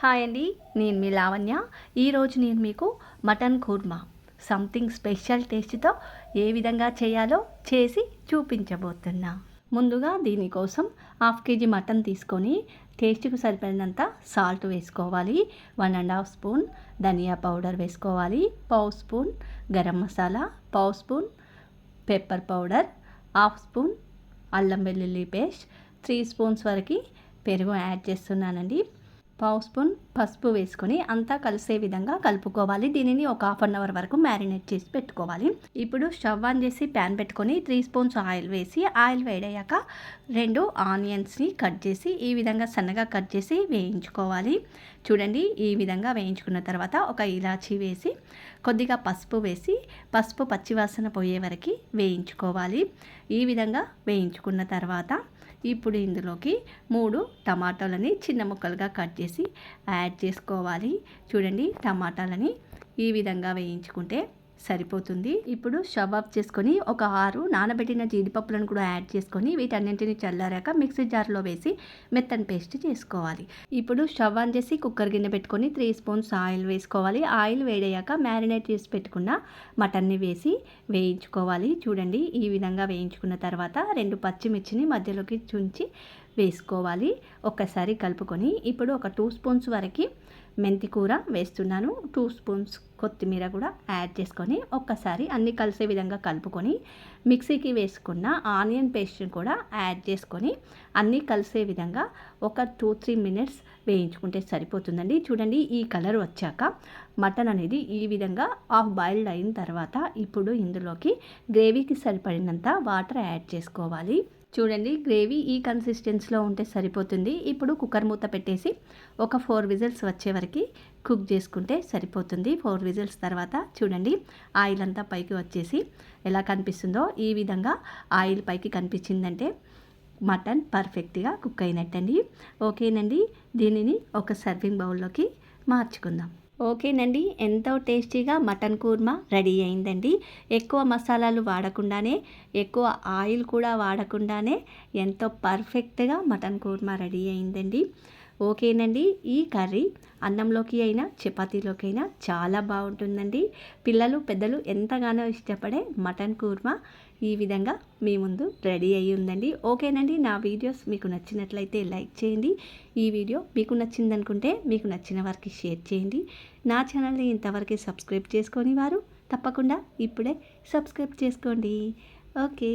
Hi అండి నేను మీ లావణ్య. ఈరోజు నేను మీకు మటన్ కుర్మా సంథింగ్ స్పెషల్ టేస్ట్తో ఏ విధంగా చేయాలో చేసి చూపించబోతున్నా. ముందుగా దీనికోసం హాఫ్ కేజీ మటన్ తీసుకొని టేస్ట్కి సరిపడినంత సాల్ట్ వేసుకోవాలి. One and half spoon dhania powder వేసుకోవాలి. పావు స్పూన్ గరం మసాలా పావు spoon pepper powder half spoon అల్లం వెల్లుల్లి పేస్ట్ త్రీ స్పూన్స్ వరకు పెరుగు యాడ్ చేస్తున్నానండి. పావు స్పూన్ పసుపు వేసుకొని అంతా కలిసే విధంగా కలుపుకోవాలి. దీనిని ఒక హాఫ్ అన్ అవర్ వరకు మ్యారినేట్ చేసి పెట్టుకోవాలి. ఇప్పుడు స్టవ్ ఆన్ చేసి ప్యాన్ పెట్టుకొని త్రీ స్పూన్స్ ఆయిల్ వేసి ఆయిల్ వేడయ్యాక రెండు ఆనియన్స్ని కట్ చేసి ఈ విధంగా సన్నగా కట్ చేసి వేయించుకోవాలి. చూడండి ఈ విధంగా వేయించుకున్న తర్వాత ఒక ఇలాచీ వేసి కొద్దిగా పసుపు వేసి పసుపు పచ్చివాసన పోయే వరకు వేయించుకోవాలి. ఈ విధంగా వేయించుకున్న తర్వాత ఇప్పుడు ఇందులోకి మూడు టమాటాలని చిన్న ముక్కలుగా కట్ చేసి యాడ్ చేసుకోవాలి. చూడండి టమాటాలని ఈ విధంగా వేయించుకుంటే సరిపోతుంది. ఇప్పుడు షవ్ ఆఫ్ చేసుకొని ఒక ఆరు నానబెట్టిన జీడిపప్పులను కూడా యాడ్ చేసుకొని వీటన్నింటిని చల్లారాక మిక్సీ జార్లో వేసి మెత్తని పేస్ట్ చేసుకోవాలి. ఇప్పుడు షవ్ ఆన్ చేసి కుక్కర్ గిన్నె పెట్టుకొని త్రీ స్పూన్స్ ఆయిల్ వేసుకోవాలి. ఆయిల్ వేడయ్యాక మ్యారినేట్ చేసి పెట్టుకున్న మటన్ని వేసి వేయించుకోవాలి. చూడండి ఈ విధంగా వేయించుకున్న తర్వాత రెండు పచ్చిమిర్చిని మధ్యలోకి చుంచి వేసుకోవాలి. ఒక్కసారి కలుపుకొని ఇప్పుడు ఒక టూ స్పూన్స్ వరకు మెంతి కూర వేస్తున్నాను. టూ స్పూన్స్ కొత్తిమీర కూడా యాడ్ చేసుకొని ఒక్కసారి అన్నీ కలిసే విధంగా కలుపుకొని మిక్సీకి వేసుకున్న ఆనియన్ పేస్ట్ని కూడా యాడ్ చేసుకొని అన్నీ కలిసే విధంగా ఒక టూ త్రీ మినిట్స్ వేయించుకుంటే సరిపోతుందండి. చూడండి ఈ కలర్ వచ్చాక మటన్ అనేది ఈ విధంగా ఆఫ్ బాయిల్డ్ అయిన తర్వాత ఇప్పుడు ఇందులోకి గ్రేవీకి సరిపడినంత వాటర్ యాడ్ చేసుకోవాలి. చూడండి గ్రేవీ ఈ కన్సిస్టెన్స్లో ఉంటే సరిపోతుంది. ఇప్పుడు కుక్కర్ మూత పెట్టేసి ఒక ఫోర్ విజిల్స్ వచ్చే వరకు కుక్ చేసుకుంటే సరిపోతుంది. ఫోర్ విజిల్స్ తర్వాత చూడండి ఆయిల్ అంతా పైకి వచ్చేసి ఎలా కనిపిస్తుందో. ఈ విధంగా ఆయిల్ పైకి కనిపించిందంటే మటన్ పర్ఫెక్ట్గా కుక్ అయినట్టండి. ఓకేనండి దీనిని ఒక సర్వింగ్ బౌల్లోకి మార్చుకుందాం. ఓకేనండి. ఎంతో టేస్టీగా మటన్ కూర్మా రెడీ అయిందండి. ఎక్కువ మసాలాలు వాడకుండానే ఎక్కువ ఆయిల్ కూడా వాడకుండానే ఎంతో పర్ఫెక్ట్గా మటన్ కూర్మా రెడీ అయిందండి. ఓకేనండి. ఈ కర్రీ అన్నంలోకి అయినా చపాతీలోకి అయినా చాలా బాగుంటుందండి. పిల్లలు పెద్దలు ఎంతగానో ఇష్టపడే మటన్ కూర్మా ఈ విధంగా మీ ముందు రెడీ అయ్యి ఉందండి. ఓకేనండి. నా వీడియోస్ మీకు నచ్చినట్లయితే లైక్ చేయండి. ఈ వీడియో మీకు నచ్చిందనుకుంటే మీకు నచ్చిన వారికి షేర్ చేయండి. నా ఛానల్ని ఇంతవరకు సబ్స్క్రైబ్ చేసుకొని వారు తప్పకుండా ఇప్పుడే సబ్స్క్రైబ్ చేసుకోండి. ఓకే.